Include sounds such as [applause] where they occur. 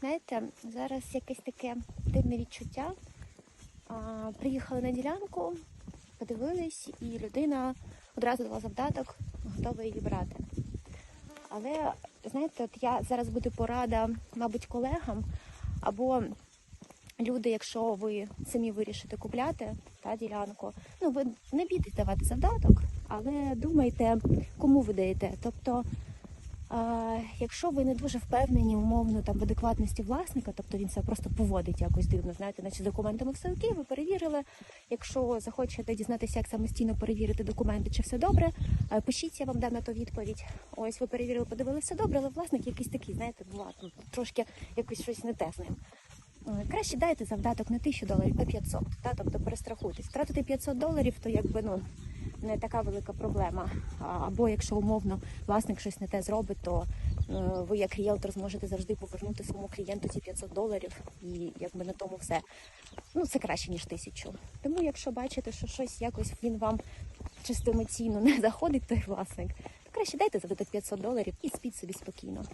Знаєте, зараз якесь таке дивне відчуття. А, приїхали на ділянку, подивились, і людина одразу дала завдаток, готова її брати. Але знаєте, от я зараз буду порада, мабуть, колегам або люди, якщо ви самі вирішите купляти та ділянку, ну ви не бійтесь давати завдаток, але думайте, кому ви даєте. Тобто, якщо ви не дуже впевнені умовно там в адекватності власника, тобто він себе просто поводить якось дивно, знаєте, наче з документами все окей, ви перевірили. Якщо захочете дізнатися, як самостійно перевірити документи, чи все добре, е, пишіть, я вам дам на то відповідь. Ось ви перевірили, подивилися добре, але власник якийсь такий, знаєте, бува, ну, трошки якось щось не те з ним. Е, Краще дайте завдаток не 1000 доларів, а 500, та, тобто перестрахуйтесь. Втратити 500 доларів, то якби ну не така велика проблема. Або якщо умовно власник щось не те зробить, то ви як ріелтор зможете завжди повернути своєму клієнту ці 500 доларів, і якби на тому все. Ну це краще ніж тисячу. Тому, якщо бачите, що щось якось він вам чисто емоційно [laughs] не заходить, той власник, то краще дайте завдаток 500 доларів і спіть собі спокійно.